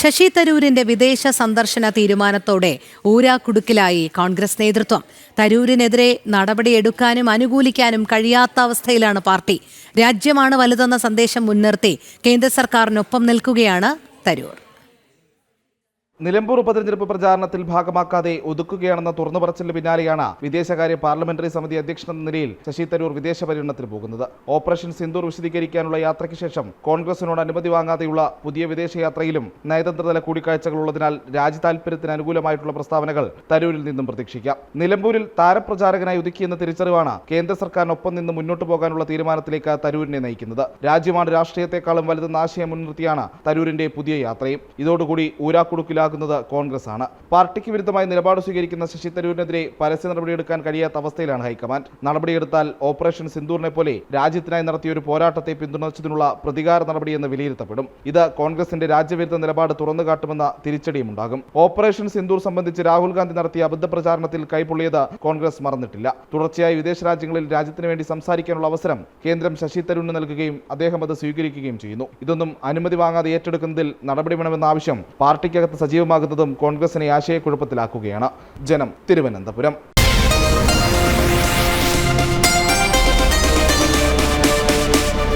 ശശി തരൂരിന്റെ വിദേശ സന്ദർശന തീരുമാനത്തോടെ ഊരാക്കുടുക്കിലായി കോൺഗ്രസ് നേതൃത്വം. തരൂരിനെതിരെ നടപടിയെടുക്കാനും അനുകൂലിക്കാനും കഴിയാത്ത അവസ്ഥയിലാണ് പാർട്ടി. രാജ്യമാണ് വലുതെന്ന സന്ദേശം മുൻനിർത്തി കേന്ദ്ര സർക്കാരിനൊപ്പം നിൽക്കുകയാണ് തരൂർ. നിലമ്പൂർ ഉപതെരഞ്ഞെടുപ്പ് പ്രചാരണത്തിൽ ഭാഗമാക്കാതെ ഒതുക്കുകയാണെന്ന തുറന്നു പറച്ചിലിന് പിന്നാലെയാണ് വിദേശകാര്യ പാർലമെന്ററി സമിതി അധ്യക്ഷനെന്ന നിലയിൽ ശശി തരൂർ വിദേശ പര്യടനത്തിന് പോകുന്നത്. ഓപ്പറേഷൻ സിന്ദൂർ വിശദീകരിക്കാനുള്ള യാത്രയ്ക്ക് ശേഷം കോൺഗ്രസിനോട് അനുമതി വാങ്ങാതെയുള്ള പുതിയ വിദേശയാത്രയിലും നയതന്ത്രതല കൂടിക്കാഴ്ചകളുള്ളതിനാൽ രാജ്യ താൽപര്യത്തിന് അനുകൂലമായിട്ടുള്ള പ്രസ്താവനകൾ തരൂരിൽ നിന്നും പ്രതീക്ഷിക്കാം. നിലമ്പൂരിൽ താരപ്രചാരകനായി ഒതുക്കിയെന്ന തിരിച്ചറിവാണ് കേന്ദ്ര സർക്കാരിനൊപ്പം നിന്ന് മുന്നോട്ട് പോകാനുള്ള തീരുമാനത്തിലേക്ക് തരൂരിനെ നയിക്കുന്നത്. രാജ്യമാണ് രാഷ്ട്രീയത്തെക്കാളും വലുതെന്ന ആശയം മുൻനിർത്തിയാണ് തരൂരിന്റെ പുതിയ യാത്രയും. ഇതോടുകൂടി ഊരാക്കുടുക്കിലാകുന്നത് കോൺഗ്രസ് ആണ് പാർട്ടിക്ക് വിരുദ്ധമായി നിലപാട് സ്വീകരിക്കുന്ന ശശി തരൂരിനെതിരെ പരസ്യ നടപടിയെടുക്കാൻ കഴിയാത്ത അവസ്ഥയിലാണ് ഹൈക്കമാൻഡ്. നടപടിയെടുത്താൽ ഓപ്പറേഷൻ സിന്ദൂറിനെ പോലെ രാജ്യത്തിനായി നടത്തിയ ഒരു പോരാട്ടത്തെ പിന്തുണച്ചതിനുള്ള പ്രതികാര നടപടിയെന്ന് വിലയിരുത്തപ്പെടും. ഇത് കോൺഗ്രസിന്റെ രാജ്യവിരുദ്ധ നിലപാട് തുറന്നു കാട്ടുമെന്ന തിരിച്ചടിയും ഉണ്ടാകും. ഓപ്പറേഷൻ സിന്ദൂർ സംബന്ധിച്ച് രാഹുൽ ഗാന്ധി നടത്തിയ അബദ്ധ പ്രചാരണത്തിൽ കൈപൊള്ളിയത് കോൺഗ്രസ് മറന്നിട്ടില്ല. തുടർച്ചയായി വിദേശ രാജ്യങ്ങളിൽ രാജ്യത്തിന് വേണ്ടി സംസാരിക്കാനുള്ള അവസരം കേന്ദ്രം ശശി തരൂരിന് നൽകുകയും അദ്ദേഹം അത് സ്വീകരിക്കുകയും ചെയ്യുന്നു. ഇതൊന്നും അനുമതി വാങ്ങാതെ ഏറ്റെടുക്കുന്നതിൽ നടപടി വേണമെന്ന ആവശ്യം പാർട്ടിക്കകത്ത് സജീവമാകുന്നതും കോൺഗ്രസിനെ ആശയക്കുഴപ്പത്തിലാക്കുകയാണ്. ജനം തിരുവനന്തപുരം.